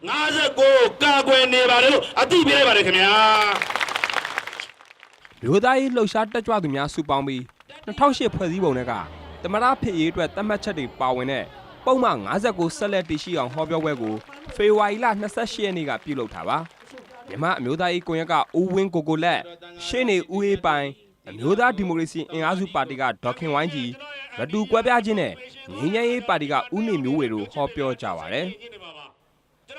59ကာကွယ်နေပါတယ်လို့အသိပေးလိုက်ပါတယ်ခင်ဗျာမျိုးသားရေးလှုပ်ရှားတက်ကြွသူများစုပေါင်းပြီး2008ဖွဲ့စည်းပုံတွေကတမရဖြစ်ရေးအတွက်သတ်မှတ်ချက်တွေပါဝင်တဲ့ပုံမှန်59ဆက်လက်တည်ရှိအောင်ဟောပြောပွဲကိုဖေဖော်ဝါရီလ28ရက်နေ့ကပြုလုပ်တာပါမြန်မာအမျိုးသားရေးကွန်ရက်ကဦးဝင်းကိုကိုလက်ရှင်းနေဦးအေးပိုင်အမျိုးသားဒီမိုကရေစီအင်အားစုပါတီကဒေါက်ခင်ဝိုင်းကြီးမတူကွဲပြားခြင်းနဲ့ငင်းရဲရေးပါတီကဦးနေမျိုးဝေတို့ဟောပြောကြပါတယ်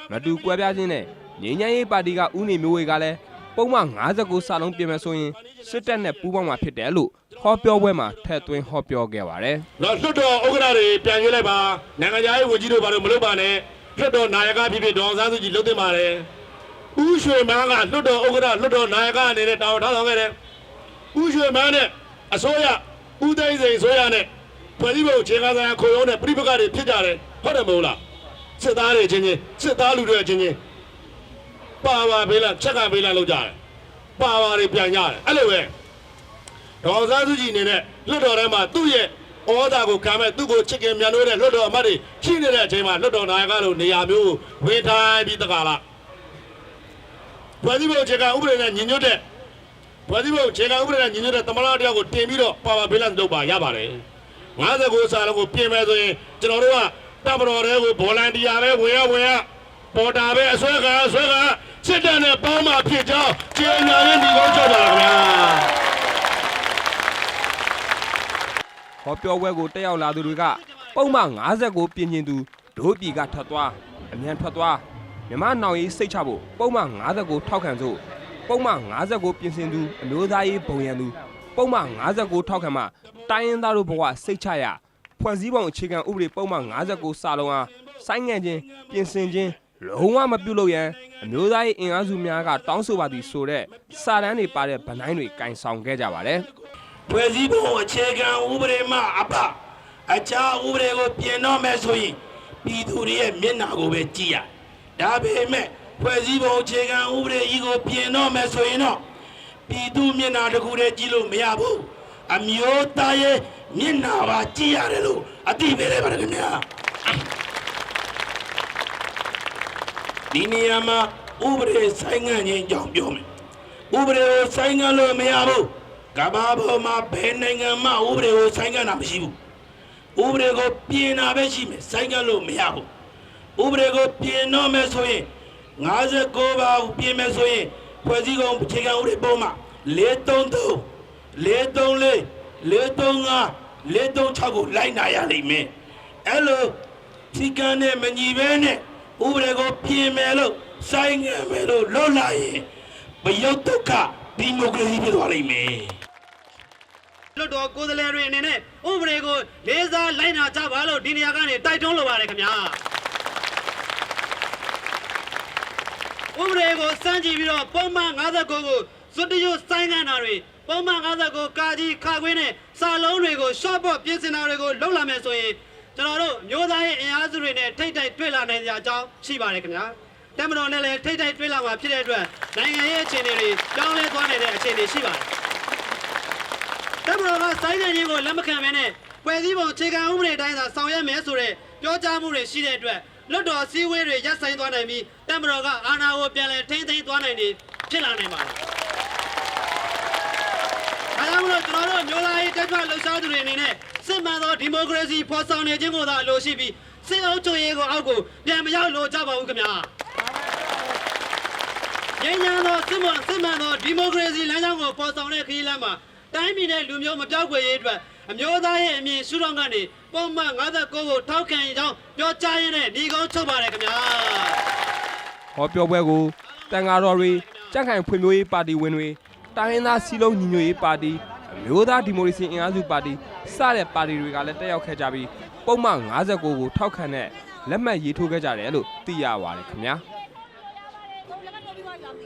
မတူကွဲပြားခြင်းနဲ့ငင်းရဲရေးပါတီကဦးနေမျိုးဝေကလည်းပုံမှန်59စာလုံးပြင်မယ်ဆိုရင်စစ်တပ်နဲ့ပူးပေါင်းမှာဖြစ်တယ်လို့ဟောပြောပွဲမှာထည့်သွင်းဟောပြောခဲ့ပါတယ်တော့လွတ်တော်ဥက္ကဋ္ဌတွေပြန်ရွေးလိုက်ပါနိုင်ငံသားရေးဝန်ကြီးတို့ဘာလို့မလုပ်ပါနဲ့လွတ်တော်နာယကဖြစ်ဖြစ်ဒေါအောင်ဆန်းစုကြည်လုပ်တင်ပါတယ်ဦးရွှေမန်းကလွတ်တော်ဥက္ကဋ္ဌလွတ်တော်နာယကအနေနဲ့တာဝန်ထမ်းဆောင်ခဲ့တယ်ဦးရွှေမန်းနဲ့အစိုးရဦးသိန်းစိန်အစိုးရနဲ့ဖွဲ့စည်းပုံအခြေခံဆိုင်ရာခုံရုံးနဲ့ပြိပခတွေဖြစ်ကြတယ်ဟုတ်တယ်မဟုတ်လား စစ်သားတွေချင်းချင်းစစ်သားလူတွေချင်းချင်းပါပါဘေးလားချက်ကဘေးလားလောက်ကြတယ်ပါပါတွေပြန်ကြတယ်အဲ့လိုပဲဒေါ်အောင်ဆန်းစုကြည်အနေနဲ့လွတ်တော်ထဲမှာသူ့ရဲ့ဩဇာကိုခံမဲ့သူ့ကိုချစ်ခင်မြန်လို့တဲ့လွတ်တော်အမတ်တွေရှိနေတဲ့အချိန်မှာလွတ်တော်နာယကလို့နေရာမျိုးကိုဝင်ထိုင်ပြီးတကားလားဖွဲ့စည်းပုံအခြေခံဥပဒေနဲ့ညီညွတ်တဲ့ဖွဲ့စည်းပုံအခြေခံဥပဒေနဲ့ညီညွတ်တဲ့သမ္မတတယောက်ကိုတင်ပြီးတော့ပါဝါဘေးလန့်လုပ်ပါရပါတယ်59စာလုံးကိုပြင်မယ်ဆိုရင်ကျွန်တော်တို့က တပ်မတော်တွေကိုဗော်လန်တီယာပဲဝင်ရဝင်ရပေါ်တာပဲအစွဲခံအစွဲခံစစ်တပ်နဲ့ပေါင်းမှဖြစ်ကြောင်းကျေညာရင်းဒီကောင်းကြောက်ပါခင်ဗျာဟောပြောပွဲကိုတက်ရောက်လာသူတွေကပုံမှန်59ပြင်ကျင်သူဒိုးပြည်ကထွက်သွားအမြန်ထွက်သွားမြမနောင်ရေးစိတ်ချဖို့ပုံမှန်59ထောက်ခံစို့ပုံမှန်59ပြင်ဆင်သူအမျိုးသားရေးဘုံရန်သူပုံမှန်59ထောက်ခံမှတိုင်းရင်းသားတို့ဘဝစိတ်ချရ ဖွဲ့စည်းပုံအခြေခံဥပဒေပုံမှန်59စာလုံးအားဆိုင်းငံ့ခြင်းပြင်ဆင်ခြင်းလုံးဝမပြုတ်လို့ရန်အမျိုးသားရေးအင်အားစုများကတောင်းဆိုပါသည်ဆိုတဲ့စာတမ်းတွေပါတဲ့ဗနိုင်းတွေကင်ဆောင်ခဲ့ကြပါတယ်ဖွဲ့စည်းပုံအခြေခံဥပဒေမှအပအခြားဥပဒေကိုပြင်တော့မယ်ဆိုရင်ပြည်သူတွေရဲ့မျက်နှာကိုပဲကြည့်ရဒါပေမဲ့ဖွဲ့စည်းပုံအခြေခံဥပဒေကြီးကိုပြင်တော့မယ်ဆိုရင်တော့ပြည်သူမျက်နှာတစ်ခုတည်းကြည့်လို့မရဘူး အမျိုးသားရဲ့မျက်နှာပါကြည့်ရတယ်လို့အတိပေးလိုက်ပါတယ်ခင်ဗျာဒီနေရာမှာဥပဒေဆိုင်ငံ့ခြင်းကြောင့်ပြောမယ်ဥပဒေကိုဆိုင်ငံ့လို့မရဘူးကမ္ဘာပေါ်မှာဘယ်နိုင်ငံမှဥပဒေကိုဆိုင်ငံ့တာမရှိဘူးဥပဒေကိုပြင်တာပဲရှိမယ်ဆိုင်ငံ့လို့မရဘူးဥပဒေကိုပြင်တော့မယ်ဆိုရင်59ပါးပြင်မယ်ဆိုရင်ဖွဲ့စည်းပုံအခြေခံဥပဒေပုံမှာ433 434 435 436ကိုလိုက်နာရလိမ့်မယ်အဲ့လိုဒီကံနဲ့မညီဘဲနဲ့ဥပဒေကိုပြင်မယ်လို့ဆိုင်ငံ့မယ်လို့လုပ်လာရင်ဘယုတ်တုတ်ကဒီမိုကရေစီဖြစ်သွားလိမ့်မယ်လွတ်တော်ကိုယ်စားလှယ်တွေအနေနဲ့ဥပဒေကိုလေးစားလိုက်နာကြပါလို့ဒီနေရာကနေတိုက်တွန်းလိုပါတယ်ခင်ဗျာဥပဒေကိုစမ်းကြည့်ပြီးတော့ပုံမှန်59ကိုစွတ်တရွတ်ဆိုင်းငံ့တာတွေ ပုံမှန်59ကာကြီးခါခွင်းနဲ့စာလုံးတွေကိုရှော့ပေါ့ပြင်ဆင်တာတွေကိုလုပ်လာမယ်ဆိုရင်ကျွန်တော်တို့မျိုးသားရေးအင်အားစုတွေနဲ့ထိတ်တိုက်တွေ့လာနိုင်ကြအကြောင်းရှိပါတယ်ခင်ဗျာတမတော်နဲ့လည်းထိတ်တိုက်တွေ့လာမှာဖြစ်တဲ့အတွက်နိုင်ငံရေးအခြေအနေတွေကြောင်းလဲသွားနိုင်တဲ့အခြေအနေရှိပါတယ်တပ်မတော်ကစိုင်းတဲ့ခြင်းကိုလက်မခံဘဲနဲ့ဖွဲ့စည်းပုံအခြေခံဥပဒေတိုင်းသာဆောင်ရွက်မယ်ဆိုတဲ့ပြောကြားမှုတွေရှိတဲ့အတွက်လွတ်တော်စည်းဝေးတွေရပ်ဆိုင်းသွားနိုင်ပြီးတပ်မတော်ကအာဏာကိုပြန်လည်ထိန်းသိမ်းသွားနိုင်နေဖြစ်လာနိုင်ပါတယ်။ တော်တို့မျိုးသားရေးတက်ကြွလှုပ်ရှားသူတွေအနေနဲ့စစ်မှန်သောဒီမိုကရေစီဖော်ဆောင်နေခြင်းကိုသာအလိုရှိပြီးစစ်အုပ်ချုပ်ရေးကိုအောက်ကိုပြန်မရောက်လို့ကြပါဘူးခင်ဗျာ။ငြိမ်းချမ်းသောစစ်မှန်စစ်မှန်သောဒီမိုကရေစီလမ်းကြောင်းကိုပေါ်ဆောင်တဲ့ခရီးလမ်းမှာတိုင်းပြည်နဲ့လူမျိုးမပြောက်ွယ်ရေးအတွက်အမျိုးသားရဲ့အမြင်ရှုထောင့်ကနေပုံမှန်59ကိုထောက်ခံကြောင်းပြောကြားရင်းနဲ့ဒီကုန်းချုပ်ပါတယ်ခင်ဗျာဟောပြောပွဲကိုတန်ဃာတော်တွေကြန့်ခိုင်ဖွံ့ဖြိုးရေးပါတီဝင်တွေတိုင်းရင်းသားစီလုံးညီညွတ်ရေးပါတီအ မျိုးသားဒီမိုကရေစီအင်အားစုပါတီစတဲ့ပါတီတွေကလည်းတက်ရောက်ခဲ့ကြပြီးပုံမှန်59ကိုထောက်ခံတဲ့လက်မှတ်ရေးထိုးခဲ့ကြတယ်လို့သိရပါတယ်ခင်ဗျာ။